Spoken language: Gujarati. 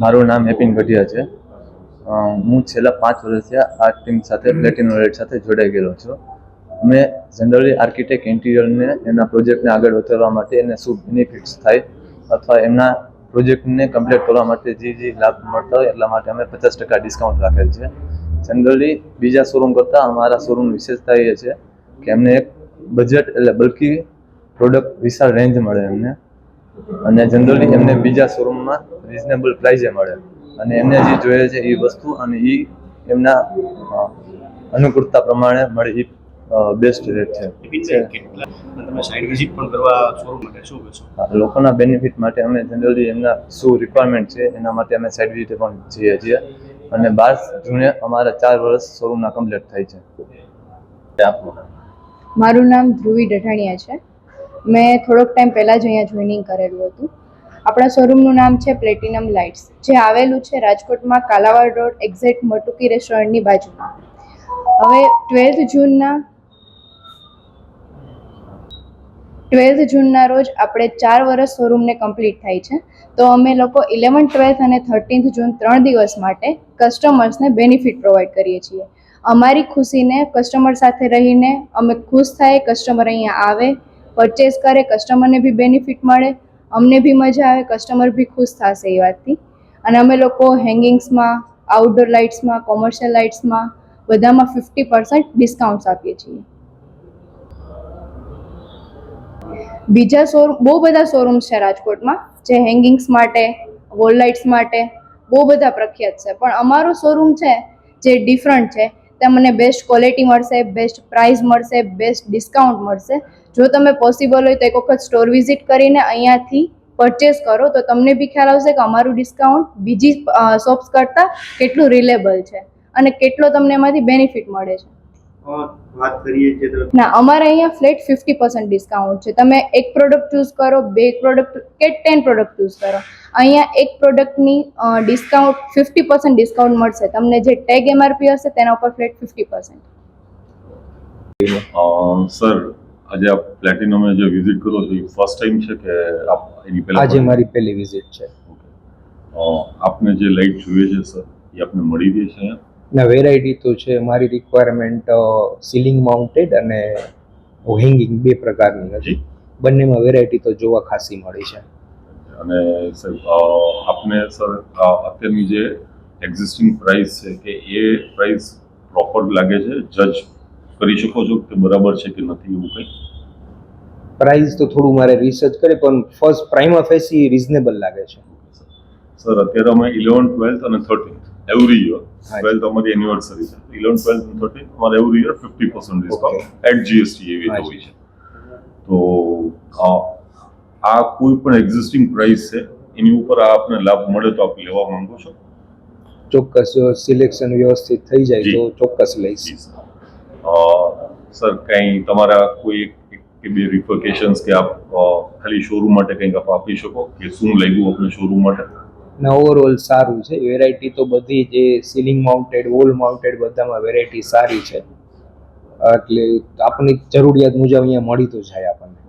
મારું નામ હેપિન ગઢિયા છે. હું છેલ્લા પાંચ વર્ષથી આ ટીમ સાથે પ્લેટિનમ રેડ સાથે જોડાઈ ગયેલો છું. અમે જનરલી આર્કિટેક્ટ ઇન્ટિરિયરને એના પ્રોજેક્ટને આગળ વધારવા માટે એને શું બેનિફિટ્સ થાય અથવા એમના પ્રોજેક્ટને કમ્પ્લીટ કરવા માટે જે જે લાભ મળતા હોય એટલા માટે અમે પચાસ ટકા ડિસ્કાઉન્ટ રાખેલ છે. જનરલી બીજા શોરૂમ કરતાં અમારા શોરૂમની વિશેષતા એ છે કે એમને એક બજેટ એટલે બલ્કી પ્રોડક્ટ વિશાળ રેન્જ મળે એમને. અને જનરલી એમને બીજા શોરૂમમાં રિઝનેબલ પ્રાઇઝે મળે. અને એમને જે જોઈએ છે એ વસ્તુ અને એ એમના અનુકૂળતા પ્રમાણે મળે એ બેસ્ટ રેટ છે. વિપિનભાઈ કેટલા? અને તમે સાઇટ વિઝિટ પણ કરવા શોરૂમ માટે શું કહેશો? હા, લોકોના બેનિફિટ માટે અમે જનરલી એમના શું રિક્વાયરમેન્ટ છે એના માટે અમે સાઇડ વિઝિટ પણ જઈએ છીએ. અને બાર જૂને અમારા ચાર વર્ષ શોરૂમના કમ્પ્લીટ થાય છે. મારું નામ ધ્રુવી ડઢાણિયા છે. મેં થોડોક ટાઈમ પહેલાં જ અહીંયા જોઈનિંગ કરેલું હતું. આપણા શોરૂમનું નામ છે પ્લેટિનમ લાઇટ્સ જે આવેલું છે રાજકોટમાં કાલાવાડ રોડ એક્ઝેક્ટ મટુકી રેસ્ટોરન્ટની બાજુમાં. હવે ટ્વેલ્થ જૂનના ટ્વેલ્થ જૂનના રોજ આપણે ચાર વર્ષ શોરૂમને કમ્પ્લીટ થાય છે. તો અમે લોકો ઇલેવન ટ્વેલ્થ અને થર્ટીન્થ જૂન ત્રણ દિવસ માટે કસ્ટમર્સને બેનિફિટ પ્રોવાઈડ કરીએ છીએ. અમારી ખુશીને કસ્ટમર સાથે રહીને અમે ખુશ થાય કસ્ટમર અહીંયા આવે પરચેસ કરે કસ્ટમરને બી બેનિફિટ મળે, અમને બી મજા આવે કસ્ટમર બી ખુશ થશે એ વાતથી. અને અમે લોકો હેંગિંગ્સમાં આઉટડોર લાઇટ્સમાં કોમર્શિયલ લાઇટ્સમાં બધામાં ફિફ્ટી પર્સન્ટ ડિસ્કાઉન્ટ્સ આપીએ છીએ. બીજા શોરૂમ બહુ બધા શોરૂમ્સ છે રાજકોટમાં, જે હેંગિંગ્સ માટે વોલ લાઇટ્સ માટે, બહુ બધા પ્રખ્યાત છે. પણ અમારો શોરૂમ છે જે ડિફરન્ટ છે. ત્યાં મને બેસ્ટ ક્વોલિટી મળશે બેસ્ટ પ્રાઇસ મળશે બેસ્ટ ડિસ્કાઉન્ટ મળશે. જો તમે પોસિબલ હોય તો એક વખત સ્ટોર વિઝિટ કરીને અહીંયાથી પરચેસ કરો. તો તમને બી ખ્યાલ આવશે કે અમારું ડિસ્કાઉન્ટ બીજી શોપ્સ કરતાં કેટલું રિલેબલ છે અને કેટલો તમને એમાંથી બેનિફિટ મળે છે. વાત કરીએ તરફ ના અમારે અહીંયા ફ્લેટ ફિફ્ટી પર્સન્ટ ડિસ્કાઉન્ટ છે. તમે એક પ્રોડક્ટ ચૂઝ કરો બે પ્રોડક્ટ કે ટેન પ્રોડક્ટ ચૂઝ કરો. અહીંયા એક પ્રોડક્ટની ડિસ્કાઉન્ટ ફિફ્ટી પર્સન્ટ ડિસ્કાઉન્ટ મળશે. તમને જે ટેગ એમઆરપી હશે તેના ઉપર ફ્લેટ ફિફ્ટી પર્સન્ટ. સર આજે આપ પ્લેટિનમ જે વિઝિટ કરો છો એ ફર્સ્ટ ટાઈમ છે કે આપ એની પહેલા આજે મારી પહેલી વિઝિટ છે. આપને જે લાઈટ જોઈએ છે સર એ આપને મળી ગઈ છે અહીંયા? ના વેરાયટી તો છે. મારી રિક્વાયરમેન્ટ સીલિંગ માઉન્ટેડ અને હેંગિંગ બે પ્રકારની હતી. બંનેમાં વેરાયટી તો જોવા ખાસી મળી છે. અને સર આપને સર અત્યારની જે એક્ઝિસ્ટિંગ પ્રાઇસ છે કે એ પ્રાઇસ પ્રોપર લાગે છે? જજ કરી શકો છો કે બરાબર છે કે નથી એવું કંઈ? પ્રાઇસ તો થોડું મારે રિસર્ચ કરે પણ ફર્સ્ટ પ્રાઇમા ફેસી રિઝનેબલ લાગે છે. સર અત્યારે અમે ઇલેવન ટ્વેલ્થ અને થર્ટીન્થ એવરી હા. ટ્વેલ્થ અમારી એનિવર્સરી છે. ઇલેવન ટ્વેલ્થ અને થર્ટીન અમારે every year fifty percent discount at GST એવી રીતે હોય છે. તો આ કોઈ પણ એક્ઝિસ્ટિંગ પ્રાઇસ છે એની ઉપર આ આપને લાભ મળે તો આપ લેવા માંગો છો? ચોક્કસ જો સિલેક્શન વ્યવસ્થિત થઈ જાય. તો ચોક્કસ લઈશ. સર કંઈ તમારા કોઈ કે બે રિફર્કેશન્સ કે આપ ખાલી શોરૂમ માટે કંઈક આપ આપી શકો? કે શું લાગ્યું આપણે શોરૂમ માટે? ને ઓવરઓલ સારું છે. વેરાયટી તો બધી જે સીલિંગ માઉન્ટેડ વોલ માઉન્ટેડ બધામાં વેરાયટી સારી છે. એટલે આપણી જરૂરિયાત મુજબ અહીંયા મળી તો જાય આપણને.